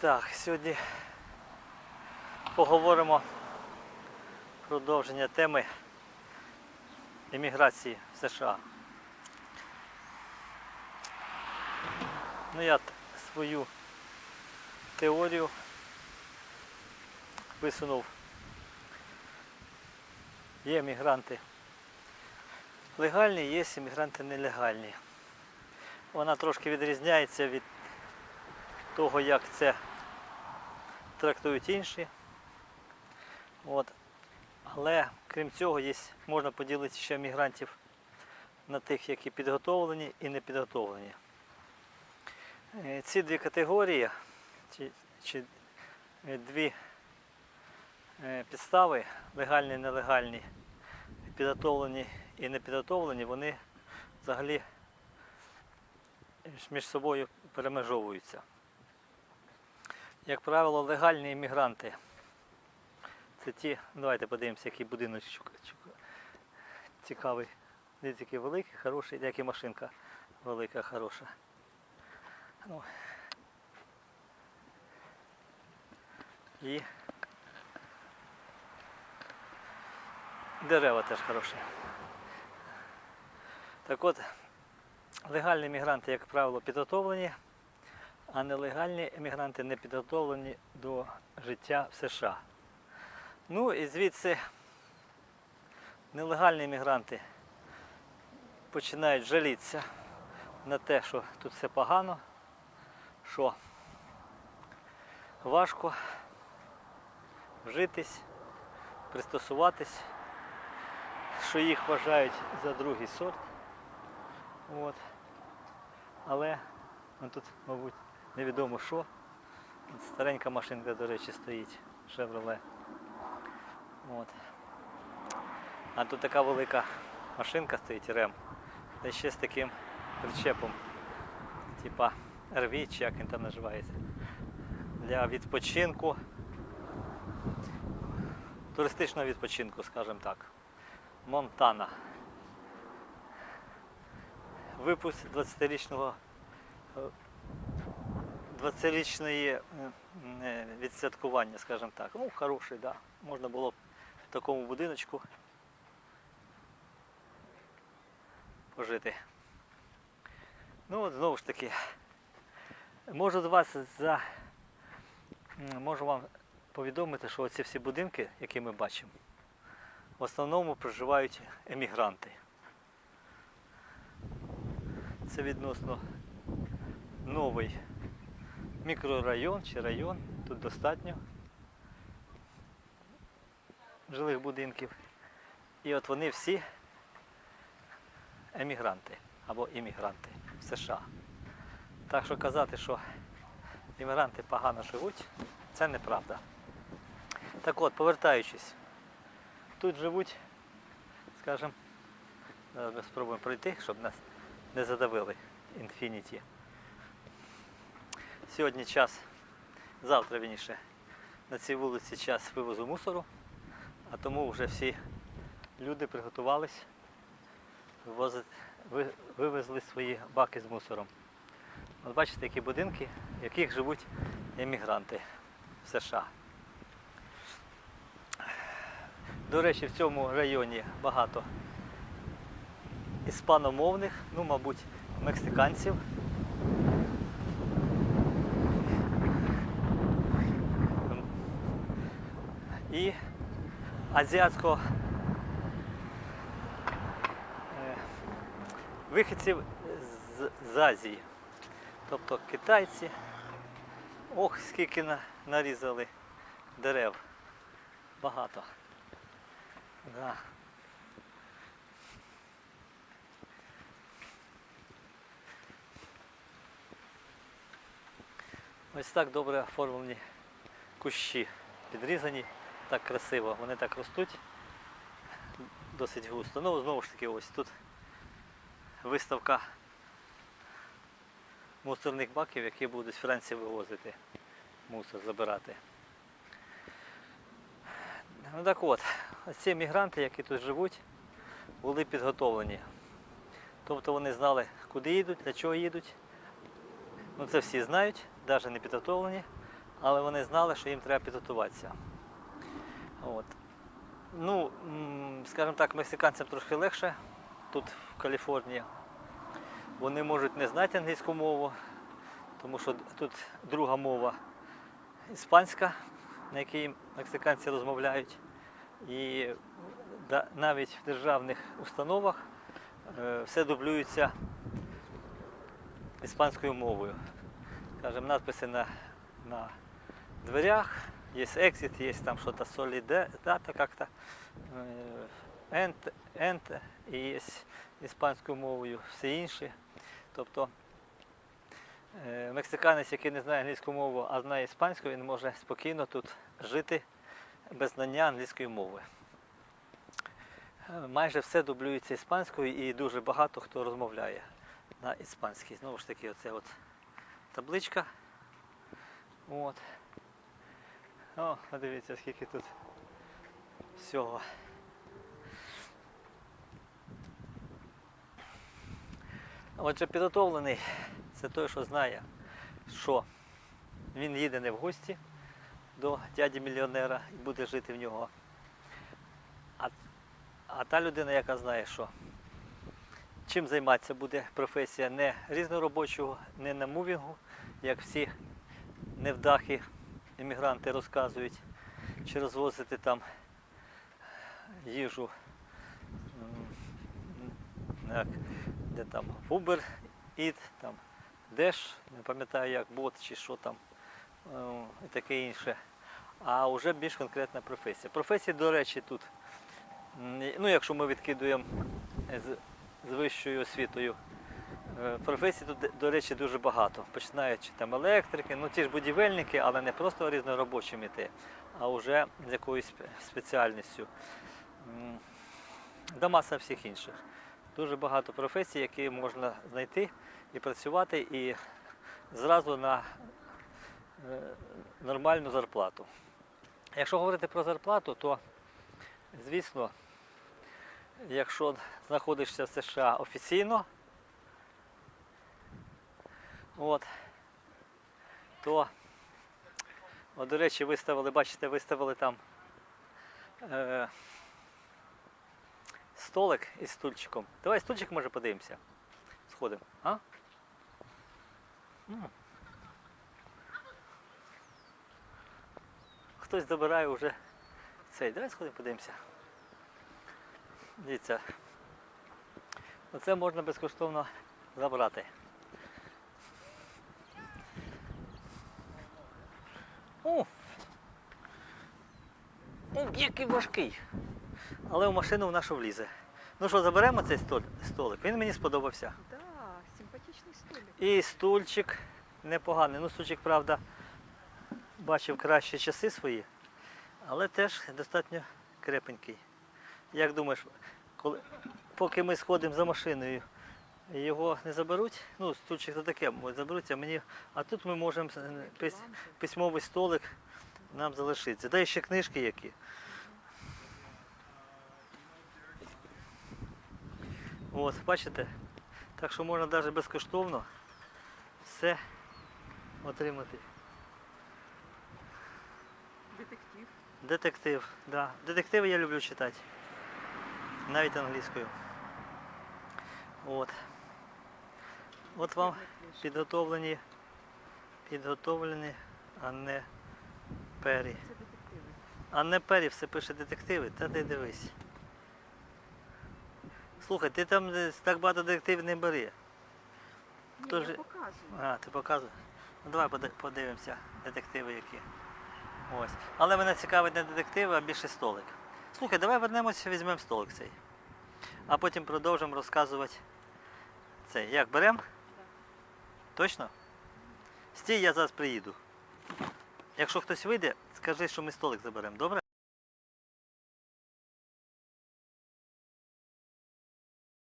Так, сьогодні поговоримо продовження теми імміграції в США. Ну, я свою теорію висунув. Є мігранти легальні, є іммігранти нелегальні. Вона трошки відрізняється від того, як це трактують інші. От. Але крім цього, є, можна поділити ще мігрантів на тих, які підготовлені і не підготовлені. Е, Ці дві категорії, чи, чи е, дві е, підстави, легальні і нелегальні, підготовлені і не підготовлені, вони взагалі між собою перемежовуються. Як правило, легальні іммігранти. Це ті, давайте подивимося, який будиночок цікавий. Дивіться, який великий, хороший, як і машинка велика, хороша. Ну. І дерева теж хороші. Так от, легальні іммігранти, як правило, підготовлені, а нелегальні емігранти не підготовлені до життя в США. Ну і звідси нелегальні емігранти починають жалітися на те, що тут все погано, що важко вжитись, пристосуватись, що їх вважають за другий сорт. От. Але ну, тут, мабуть, невідомо що. Старенька машинка, до речі, стоїть Chevrolet. От. А тут така велика машинка стоїть рем. Та ще з таким причепом. Типа RV, чи як він там називається. Для відпочинку. Туристичного відпочинку, скажімо так. Монтана. Випуск 20-річного 20-річної відсвяткування, скажімо так. Ну, хороший, да. Можна було б в такому будиночку пожити. Ну от знову ж таки, можу до вас за можу вам повідомити, що оці всі будинки, які ми бачимо, в основному проживають емігранти. Це відносно новий мікрорайон чи район. Тут достатньо жилих будинків. І от вони всі емігранти або іммігранти в США. Так що казати, що іммігранти погано живуть, це неправда. Так от, повертаючись, тут живуть, скажімо, ми спробуємо пройти, щоб нас не задавили інфініті. Сьогодні час, завтра вірніше, на цій вулиці час вивозу мусору, а тому вже всі люди приготувались, вивезли свої баки з мусором. От бачите, які будинки, в яких живуть емігранти в США. До речі, в цьому районі багато іспаномовних, ну, мабуть, мексиканців. І азіатського е, вихідців з, з Азії. Тобто китайці. Ох, скільки на, нарізали дерев. Багато. Да. Ось так добре оформлені кущі. Підрізані так красиво. Вони так ростуть досить густо. Ну, знову ж таки, ось тут виставка мусорних баків, які будуть з Франції вивозити мусор, забирати. Ну так от, ці мігранти, які тут живуть, були підготовлені. Тобто вони знали, куди їдуть, для чого їдуть. Ну це всі знають, навіть не підготовлені, але вони знали, що їм треба підготуватися. От. Ну, скажімо так, мексиканцям трошки легше тут в Каліфорнії. Вони можуть не знати англійську мову, тому що тут друга мова іспанська, на якій мексиканці розмовляють. І навіть в державних установах е, все дублюється іспанською мовою. Скажем, надписи на, на дверях, є exit, є там щось солідата как-то, end, end, і є іспанською мовою, все інше. Тобто е, мексиканець, який не знає англійську мову, а знає іспанську, він може спокійно тут жити без знання англійської мови. Е, Майже все дублюється іспанською і дуже багато хто розмовляє на іспанській. Знову ж таки, оце от табличка. От. О, подивіться, скільки тут всього. Отже, підготовлений це той, що знає, що він їде не в гості до дяді мільйонера і буде жити в нього. А, а та людина, яка знає, що чим займатися буде професія не різноробочого, не на мувінгу, як всі невдахи іммігранти розказують, чи розвозити там їжу, як, де там Uber Eat, там Dash, не пам'ятаю як бот чи що там е, і таке інше. А вже більш конкретна професія. Професії, до речі, тут, ну якщо ми відкидуємо з, з вищою освітою, професій тут, до речі, дуже багато. Починаючи там електрики, ну ті ж будівельники, але не просто різноробочими йти, а вже з якоюсь спеціальністю. Та маса всіх інших. Дуже багато професій, які можна знайти і працювати і зразу на е, нормальну зарплату. Якщо говорити про зарплату, то звісно, якщо знаходишся в США офіційно, от, то, от, до речі, виставили, бачите, виставили там е, столик із стульчиком. Давай стульчик може подивимося. Сходимо. А? М. Хтось добирає вже цей. Давай сходимо подивимося. Дивіться. Оце можна безкоштовно забрати. О! О, який важкий. Але в машину в нашу влізе. Ну що, заберемо цей столик? Він мені сподобався. Да, симпатичный столик. І стульчик непоганий. Ну, стульчик, правда, бачив кращі часи свої, але теж достатньо крепенький. Як думаєш, коли, поки ми сходимо за машиною, його не заберуть? Ну, стульчик то таке, заберуть, а мені. А тут ми можемо е, пис- письмовий столик нам залишиться. Та ще книжки які. От, бачите? Так що можна навіть безкоштовно все отримати. Детектив. Детектив, да. Детективи я люблю читати. Навіть англійською. От. От вам підготовлені, підготовлені, а не пері. А не пері все пише детективи, та ти дивись. Слухай, ти там так багато детективів не бери. Ні, я показую. А, ти показуєш? Ну давай подивимося, детективи які. Ось. Але мене цікавить не детективи, а більше столик. Слухай, давай вернемося, візьмемо столик цей. А потім продовжимо розказувати цей. Як беремо? Точно? Стій, я зараз приїду. Якщо хтось вийде, скажи, що ми столик заберемо, добре?